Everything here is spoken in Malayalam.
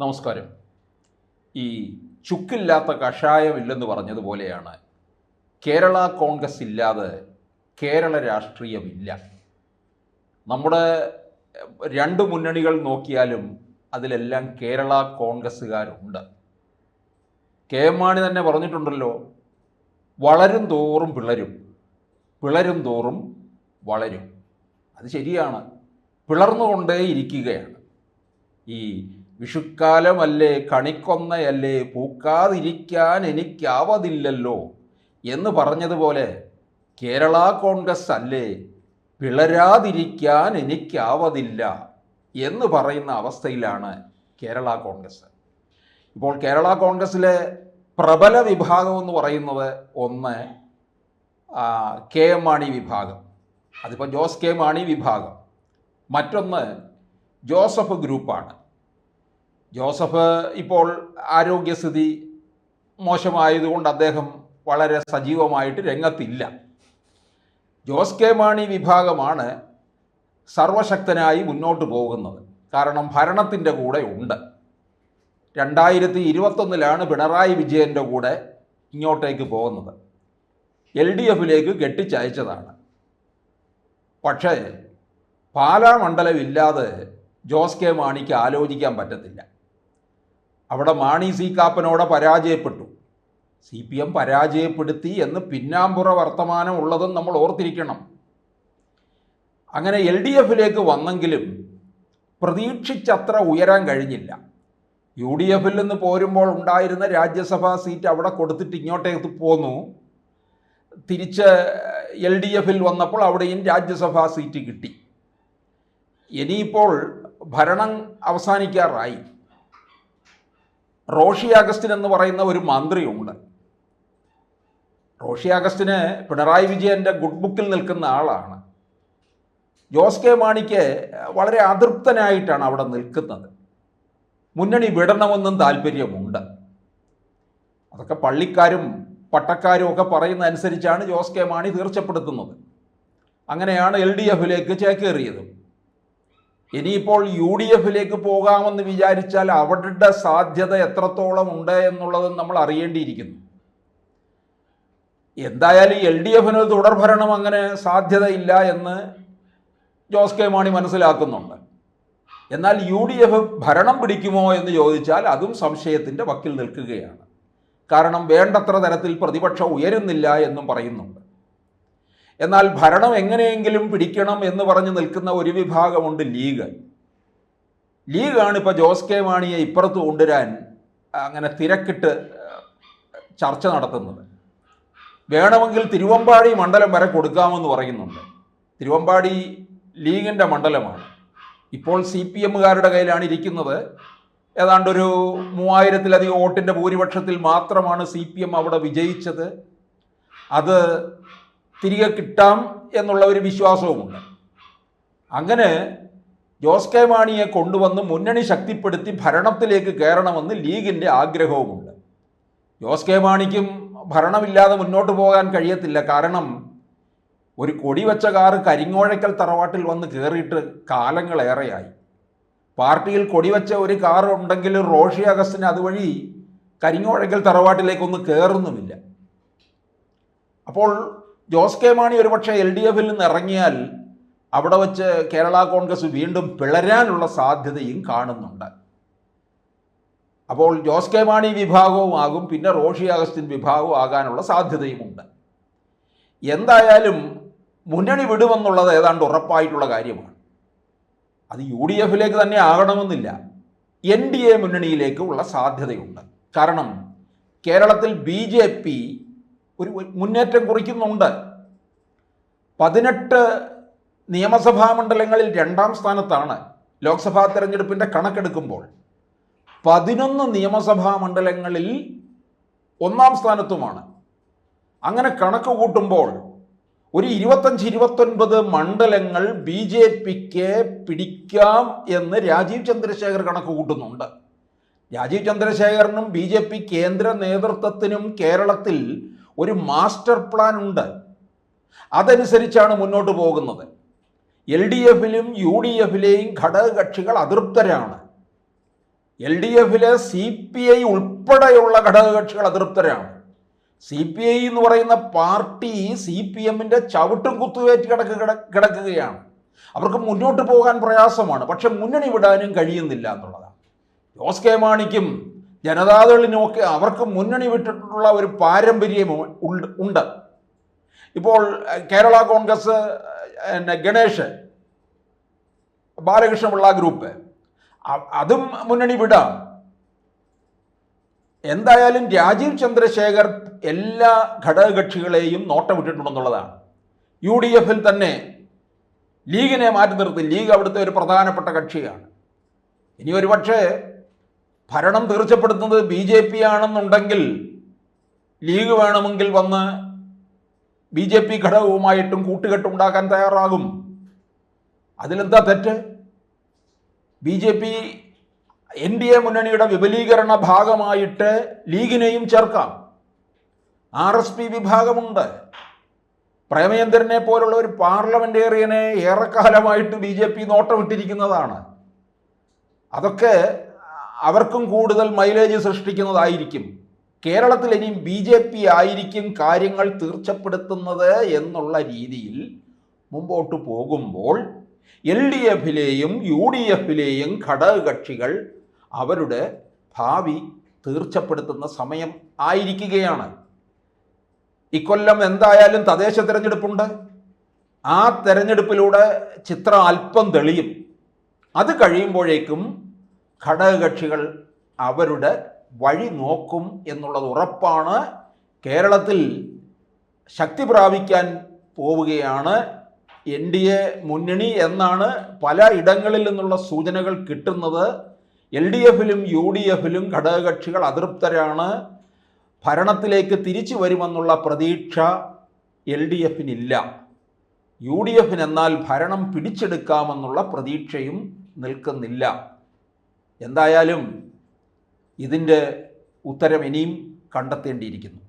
നമസ്കാരം. ഈ ചുക്കില്ലാത്ത കഷായമില്ലെന്ന് പറഞ്ഞതുപോലെയാണ് കേരള കോൺഗ്രസ് ഇല്ലാതെ കേരള രാഷ്ട്രീയമില്ല. നമ്മുടെ രണ്ട് മുന്നണികൾ നോക്കിയാലും അതിലെല്ലാം കേരള കോൺഗ്രസ്സുകാരുണ്ട്. കെ എം മാണി തന്നെ പറഞ്ഞിട്ടുണ്ടല്ലോ വളരും തോറും പിളരും പിളരും തോറും വളരും. അത് ശരിയാണ്. പിളർന്നുകൊണ്ടേ ഇരിക്കുകയാണ് ഈ വിഷുക്കാലമല്ലേ കണിക്കൊന്നയല്ലേ പൂക്കാതിരിക്കാൻ എനിക്കാവതില്ലല്ലോ എന്ന് പറഞ്ഞതുപോലെ കേരള കോൺഗ്രസ് അല്ലേ പിളരാതിരിക്കാൻ എനിക്കാവതില്ല എന്ന് പറയുന്ന അവസ്ഥയിലാണ് കേരള കോൺഗ്രസ് ഇപ്പോൾ കേരള കോൺഗ്രസ്സിലെ പ്രബല വിഭാഗം എന്ന് പറയുന്നത് ഒന്ന് കെ എം മാണി വിഭാഗം. അതിപ്പോൾ ജോസ് കെ മാണി വിഭാഗം. മറ്റൊന്ന് ജോസഫ് ഗ്രൂപ്പാണ്. ജോസഫ് ഇപ്പോൾ ആരോഗ്യസ്ഥിതി മോശമായതുകൊണ്ട് അദ്ദേഹം വളരെ സജീവമായിട്ട് രംഗത്തില്ല. ജോസ് കെ. മാണി വിഭാഗമാണ് സർവശക്തനായി മുന്നോട്ട് പോകുന്നത്. കാരണം ഭരണത്തിന്റെ കൂടെ ഉണ്ട്. രണ്ടായിരത്തി ഇരുപത്തൊന്നിലാണ് പിണറായി വിജയന്റെ കൂടെ ഇങ്ങോട്ടേക്ക് പോകുന്നത്. എൽ ഡി എഫിലേക്ക് കെട്ടിച്ചയച്ചതാണ്. പക്ഷേ പാലാ മണ്ഡലമില്ലാതെ ജോസ് കെ. മാണിക്ക് ആലോചിക്കാൻ പറ്റത്തില്ല. അവിടെ മാണി സി കാപ്പനോടെ പരാജയപ്പെട്ടു. സി പി എം പരാജയപ്പെടുത്തി എന്ന് പിന്നാമ്പുറ വർത്തമാനം ഉള്ളതും നമ്മൾ ഓർത്തിരിക്കണം. അങ്ങനെ എൽ ഡി എഫിലേക്ക് വന്നെങ്കിലും പ്രതീക്ഷിച്ചത്ര ഉയരാൻ കഴിഞ്ഞില്ല. യു ഡി എഫിൽ നിന്ന് പോരുമ്പോൾ ഉണ്ടായിരുന്ന രാജ്യസഭാ സീറ്റ് അവിടെ കൊടുത്തിട്ട് ഇങ്ങോട്ടേക്ക് പോന്നു. തിരിച്ച് എൽ ഡി എഫിൽ വന്നപ്പോൾ അവിടെയും രാജ്യസഭാ സീറ്റ് കിട്ടി. ഇനിയിപ്പോൾ ഭരണം അവസാനിക്കാറായി. റോഷി അഗസ്റ്റിൻ എന്ന് പറയുന്ന ഒരു മന്ത്രിയുണ്ട്. റോഷി അഗസ്റ്റിന് പിണറായി വിജയന്റെ ഗുഡ് ബുക്കിൽ നിൽക്കുന്ന ആളാണ്. ജോസ് കെ മാണിക്ക് വളരെ അതൃപ്തനായിട്ടാണ് അവിടെ നിൽക്കുന്നത്. മുന്നണി വിടണമെന്നും താല്പര്യമുണ്ട്. അതൊക്കെ പള്ളിക്കാരും പട്ടക്കാരും ഒക്കെ പറയുന്ന അനുസരിച്ചാണ് ജോസ് കെ മാണി തീർച്ചപ്പെടുത്തുന്നത്. അങ്ങനെയാണ് എൽ ഡി എഫിലേക്ക് ചേക്കേറിയത്. ഇനിയിപ്പോൾ യു ഡി എഫിലേക്ക് പോകാമെന്ന് വിചാരിച്ചാൽ അവരുടെ സാധ്യത എത്രത്തോളം ഉണ്ട് എന്നുള്ളത് നമ്മൾ അറിയേണ്ടിയിരിക്കുന്നു. എന്തായാലും എൽ ഡി എഫിന് തുടർഭരണം അങ്ങനെ സാധ്യതയില്ല എന്ന് ജോസ് കെ മാണി മനസ്സിലാക്കുന്നുണ്ട്. എന്നാൽ യു ഡി എഫ് ഭരണം പിടിക്കുമോ എന്ന് ചോദിച്ചാൽ അതും സംശയത്തിന്റെ വക്കിൽ നിൽക്കുകയാണ്. കാരണം വേണ്ടത്ര തരത്തിൽ പ്രതിപക്ഷം ഉയരുന്നില്ല എന്നും പറയുന്നുണ്ട്. എന്നാൽ ഭരണം എങ്ങനെയെങ്കിലും പിടിക്കണം എന്ന് പറഞ്ഞ് നിൽക്കുന്ന ഒരു വിഭാഗമുണ്ട് ലീഗ്. ലീഗാണ് ഇപ്പോൾ ജോസ് കെ മാണിയെ ഇപ്പുറത്ത് കൊണ്ടുവരാൻ അങ്ങനെ തിരക്കിട്ട് ചർച്ച നടത്തുന്നത്. വേണമെങ്കിൽ തിരുവമ്പാടി മണ്ഡലം വരെ കൊടുക്കാമെന്ന് പറയുന്നുണ്ട്. തിരുവമ്പാടി ലീഗിന്റെ മണ്ഡലമാണ്. ഇപ്പോൾ സി പി എമ്മുകാരുടെ കയ്യിലാണ് ഇരിക്കുന്നത്. ഏതാണ്ട് ഒരു മൂവായിരത്തിലധികം വോട്ടിന്റെ ഭൂരിപക്ഷത്തിൽ മാത്രമാണ് സി പി എം അവിടെ വിജയിച്ചത്. അത് തിരികെ കിട്ടാം എന്നുള്ള ഒരു വിശ്വാസവുമുണ്ട്. അങ്ങനെ ജോസ് കെ മാണിയെ കൊണ്ടുവന്ന് മുന്നണി ശക്തിപ്പെടുത്തി ഭരണത്തിലേക്ക് കയറണമെന്ന് ലീഗിന്റെ ആഗ്രഹവുമുണ്ട്. ജോസ് കെ മാണിക്കും ഭരണമില്ലാതെ മുന്നോട്ട് പോകാൻ കഴിയത്തില്ല. കാരണം ഒരു കൊടി വെച്ച കാറ് കരിങ്ങോഴക്കൽ തറവാട്ടിൽ വന്ന് കയറിയിട്ട് കാലങ്ങളേറെയായി. പാർട്ടിയിൽ കൊടിവെച്ച ഒരു കാർ ഉണ്ടെങ്കിൽ റോഷി അഗസ്റ്റിന് അതുവഴി കരിങ്ങോഴക്കൽ തറവാട്ടിലേക്കൊന്ന് കയറുന്നുമില്ല അപ്പോൾ ജോസ് കെ മാണി ഒരുപക്ഷെ എൽ ഡി എഫിൽ നിന്ന് ഇറങ്ങിയാൽ അവിടെ വച്ച് കേരള കോൺഗ്രസ് വീണ്ടും പിളരാനുള്ള സാധ്യതയും കാണുന്നുണ്ട്. അപ്പോൾ ജോസ് കെ മാണി വിഭാഗവും ആകും പിന്നെ റോഷി അഗസ്റ്റിൻ വിഭാഗവും ആകാനുള്ള സാധ്യതയുമുണ്ട് എന്തായാലും മുന്നണി വിടുമെന്നുള്ളത് ഏതാണ്ട് ഉറപ്പായിട്ടുള്ള കാര്യമാണ്. അത് യു ഡി എഫിലേക്ക് തന്നെ ആകണമെന്നില്ല. എൻ ഡി എ മുന്നണിയിലേക്കുള്ള സാധ്യതയുണ്ട്. കാരണം കേരളത്തിൽ ബി ജെ പി ഒരു മുന്നേറ്റം കുറിക്കുന്നുണ്ട്. പതിനെട്ട് നിയമസഭാ മണ്ഡലങ്ങളിൽ രണ്ടാം സ്ഥാനത്താണ് ലോക്സഭാ തെരഞ്ഞെടുപ്പിന്റെ കണക്കെടുക്കുമ്പോൾ. പതിനൊന്ന് നിയമസഭാ മണ്ഡലങ്ങളിൽ ഒന്നാം സ്ഥാനത്തുമാണ്. അങ്ങനെ കണക്ക് കൂട്ടുമ്പോൾ ഒരു ഇരുപത്തഞ്ച് ഇരുപത്തൊൻപത് മണ്ഡലങ്ങൾ ബി ജെ പിക്ക് പിടിക്കാം എന്ന് രാജീവ് ചന്ദ്രശേഖർ കണക്ക് കൂട്ടുന്നുണ്ട്. രാജീവ് ചന്ദ്രശേഖരനും ബി ജെ പി കേന്ദ്ര നേതൃത്വത്തിനും കേരളത്തിൽ ഒരു മാസ്റ്റർ പ്ലാൻ ഉണ്ട്. അതനുസരിച്ചാണ് മുന്നോട്ട് പോകുന്നത്. എൽ ഡി എഫിലും യു ഡി എഫിലെയും ഘടകകക്ഷികൾ അതൃപ്തരാണ്. എൽ ഡി എഫിലെ സി പി ഐ ഉൾപ്പെടെയുള്ള ഘടകകക്ഷികൾ അതൃപ്തരാണ്. സി പി ഐ എന്ന് പറയുന്ന പാർട്ടി സി പി എമ്മിന്റെ ചവിട്ടും കുത്തുവേറ്റ് കിടക്ക് കിടക്കുകയാണ്. അവർക്ക് മുന്നോട്ട് പോകാൻ പ്രയാസമാണ്. പക്ഷെ മുന്നണി വിടാനും കഴിയുന്നില്ല എന്നുള്ളതാണ്. ജോസ് കെ മാണിക്കും ജനതാദളിനുമൊക്കെ അവർക്ക് മുന്നണി വിട്ടിട്ടുള്ള ഒരു പാരമ്പര്യം ഉണ്ട്- ഇപ്പോൾ കേരള കോൺഗ്രസ് ഗണേഷ് ബാലകൃഷ്ണപിള്ള ഗ്രൂപ്പ്. അതും മുന്നണി വിടാം. എന്തായാലും രാജീവ് ചന്ദ്രശേഖർ എല്ലാ ഘടകകക്ഷികളെയും നോട്ടമിട്ടിട്ടുണ്ടെന്നുള്ളതാണ്. യു ഡി എഫിൽ തന്നെ ലീഗിനെ മാറ്റി നിർത്തി. ലീഗ് അവിടുത്തെ ഒരു പ്രധാനപ്പെട്ട കക്ഷിയാണ്. ഇനി ഒരുപക്ഷെ ഭരണം തീർച്ചപ്പെടുത്തുന്നത് ബി ജെ പി ആണെന്നുണ്ടെങ്കിൽ ലീഗ് വേണമെങ്കിൽ വന്ന് ബി ജെ പി ഘടകവുമായിട്ടും കൂട്ടുകെട്ടുണ്ടാക്കാൻ തയ്യാറാകും. അതിലെന്താ തെറ്റ്? B J P N D A മുന്നണിയുടെ വിപുലീകരണ ഭാഗമായിട്ട് ലീഗിനെയും ചേർക്കാം. ആർ എസ് പി വിഭാഗമുണ്ട്. പ്രേമചന്ദ്രനെ പോലുള്ള ഒരു പാർലമെന്റേറിയനെ ഏറെക്കാലമായിട്ട് ബി ജെ പി നോട്ടമിട്ടിരിക്കുന്നതാണ്. അതൊക്കെ അവർക്കും കൂടുതൽ മൈലേജ് സൃഷ്ടിക്കുന്നതായിരിക്കും. കേരളത്തിൽ ഇനിയും ബി ജെ പി ആയിരിക്കും കാര്യങ്ങൾ തീർച്ചപ്പെടുത്തുന്നത് എന്നുള്ള രീതിയിൽ മുമ്പോട്ട് പോകുമ്പോൾ എൽ ഡി എഫിലെയും യു ഡി എഫിലെയും ഘടകകക്ഷികൾ അവരുടെ ഭാവി തീർച്ചപ്പെടുത്തുന്ന സമയം ആയിരിക്കുകയാണ്. ഇക്കൊല്ലം എന്തായാലും തദ്ദേശ തിരഞ്ഞെടുപ്പുണ്ട്. ആ തെരഞ്ഞെടുപ്പിലൂടെ ചിത്രം അല്പം തെളിയും. അത് കഴിയുമ്പോഴേക്കും ഘടകകക്ഷികൾ അവരുടെ വഴി നോക്കും എന്നുള്ളത് ഉറപ്പാണ്. കേരളത്തിൽ ശക്തി പ്രാപിക്കാൻ പോവുകയാണ് എൻ ഡി എ മുന്നണി എന്നാണ് പല ഇടങ്ങളിൽ നിന്നുള്ള സൂചനകൾ കിട്ടുന്നത്. എൽ ഡി എഫിലും യു ഡി എഫിലും ഘടകകക്ഷികൾ അതൃപ്തരാണ്. ഭരണത്തിലേക്ക് തിരിച്ചു വരുമെന്നുള്ള പ്രതീക്ഷ എൽ ഡി എഫിനില്ല. യു ഡി എഫിനെന്നാൽ ഭരണം പിടിച്ചെടുക്കാമെന്നുള്ള പ്രതീക്ഷയും നിൽക്കുന്നില്ല. എന്തായാലും ഇതിന്റെ ഉത്തരം ഇനിയും കണ്ടെത്തേണ്ടിയിരിക്കുന്നു.